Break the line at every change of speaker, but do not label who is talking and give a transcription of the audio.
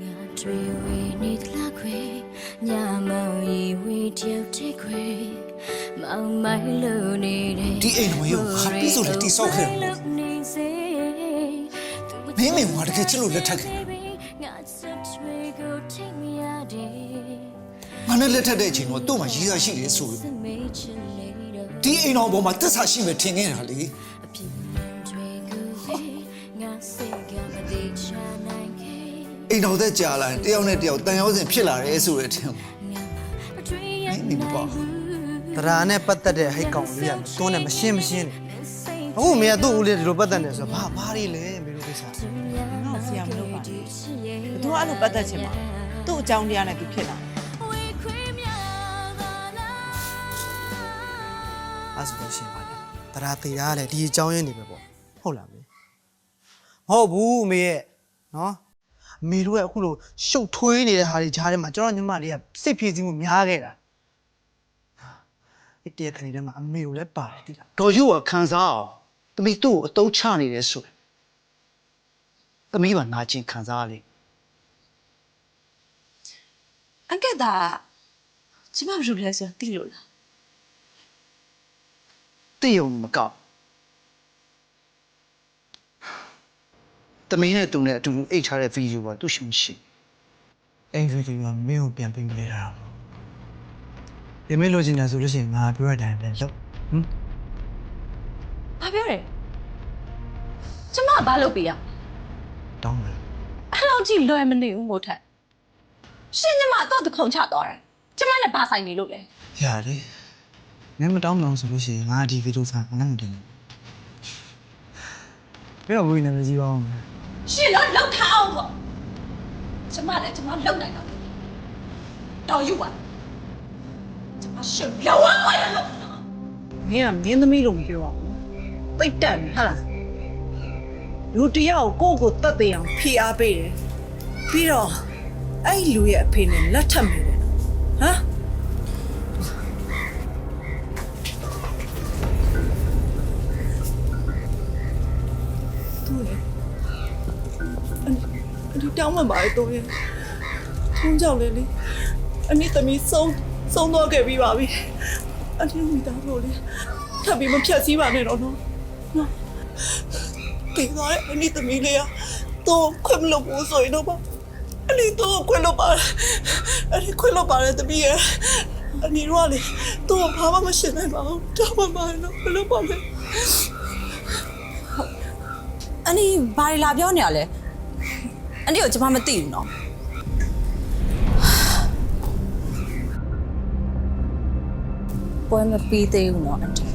ငါတွေဝေနေသလားခွေညမောင်ရီဝေတယောက်တည်းခွေမောင်မိုင်လို့နေတဲ့
ဒီအိမ်တော်ကြီးကိုငါပြည့်စုံနဲ့တိဆောက်ခဲ့တယ်မင်းမင်းကတကယ်ချစ်လို့လက်ထပ်ခဲ့တာ
ငါစက်တွေကိုထိမရတဲ့
ငါနဲ့လက်ထပ်တဲ့အချိန်တော့သူ့မှာရည်စားရှိတယ်ဆိုပြီး
စမေးချင်လေတော့
ဒီအိမ်တော်ပေါ်မှာတစ္ဆာရှိမယ်ထင်ခဲ့တာလေ
အပြစ်တွေကိုငါစိတ်ကမသေးချနိုင်ခဲ့
အိမ်တော်သက်ကြာလာရင်တယောက်နဲ့တယောက်တန်ရောစင်ဖြစ်လာတယ်ဆိုတဲ့အထင်
ငါမတွေ့ရ
မင်းနေမပေါ့
တရားနဲ့ပတ်သက်တဲ့ဟိတ်ကောင်လေးကမတွန်းနဲ့မရှင်းမရှင်းနဲ့အခုမင်းကသူ့ဦးလေးဒီလိုပတ်သက်နေဆိုတော့ဘာဘာတွေလဲမင်းတို့ကိစ္စ
ငါ့ကိုဆရာမလုပ်ပါနဲ့ဘသူကအဲ့လိုပတ်သက်ချင်မှာသူ့အကြောင်းတရားနဲ့သူဖြစ်လာ
အဲ့ဆိုတော့ရှင်းပါလေတရားတရားလေဒီအကြောင်းရင်းနေပဲပေါ့ဟုတ်လားမင်းမဟုတ်ဘူးအမေရဲ့နော်အ မေတို့ကအခုလိုရှုပ်ထွေးနေတဲ့ဟာတွေကြားထဲမှာကျွန်တော်ညီမလေးကစိတ်ဖြည့်စည်းမှုများခဲ့တာဒီတရက်ခဏတည်းမှာအမေကိုလည်းပါတယ်တိလား
တော်ရုပ်ကခံစားအောင်သမီးသူ့ကိုအတုံးချနေတယ်ဆိုရင်သမီးကနာကျင်ခံစားရလေ
အန်ကက်တာကျမဘယ်လိုလဲဆိုတော့သိလို့လား
သိရုံမကောက် သမီးနဲ့သူနဲ့အတူတူအိတ်ထားတဲ့ဗီဒီယိုကသူ့ရှင်ရှိ
အဲ့ဒီကမင်းကိုပြန်ပေးပေးတာဒီမေးလို့ချင်တယ်ဆိုလို့ရှိရင်ငါပြောရတဲ့အတိုင်းပဲလုပ်ဟမ်
ဘာပြောလဲကျမကဘာလုပ်ပေးရ
တောင်းတယ်
အဲ့လောက်ကြီးလွယ်မနေဘူးမို့ထက်ရှင်ကျမတော့တခုံချသွားတယ်ကျမလည်းဘာဆိုင်နေလို့လဲ
ရတယ်မင်းမတောင်းမလို့ဆိုလို့ရှိရင်ငါဒီဗီဒီယိုဖိုင်ငါ့ကိုတင်ဘယ်တော့ဘူးနေမကြည့်ပါဦး
ရှင်တော့လောက်ထားအောင်ပေါ့ကျမလည်းကျမလောက်နိုင်တော့တော်ယူပါကျမရှင်လောက်အောင်ပါလို့
မင်းကမင်းသမီးလို့မပြောအောင်သိတ်တက်နေဟာလားလူတစ်ယောက်ကိုကိုယ်ကိုတတ်သိအောင်ဖိအားပေးတယ်ပြီးတော့အဲ့ဒီလူရဲ့အဖေနဲ့လက်ထပ်မယ်လေဟမ်
သူ့ရဲ့အန်အ ဒီတောင်းမှန်ပါလေတော့ရဲ့ထုံးကြောက်လေလေအနိသမီးဆုံးဆုံးတော့ခဲ့ပြီးပါပြီအဒီမိသားစုလေထပ်ပြီးမဖြတ်စည်းပါနဲ့တော့နော်နော်တေသွားတဲ့အနိသမီးလေးကတော့ခွင့်မလို့ဘူးဆိုရင်တော့ပါအနိတော့ခွင့်လို့ပါအနိခွင့်လို့ပါတယ်တပည့်ရဲ့အနိရောလေတော့ဘာမှမရှင်းနိုင်ပါဘူးတော့မှမလို့ဘယ်လိုပါလဲ
အန်ဒီဘာတွေလာပြောနေရလဲ အန်ဒီကိုကျွန်မမသိဘူးနော်ပွဲမပြီးသေးဘူးနော်အန်ဒီ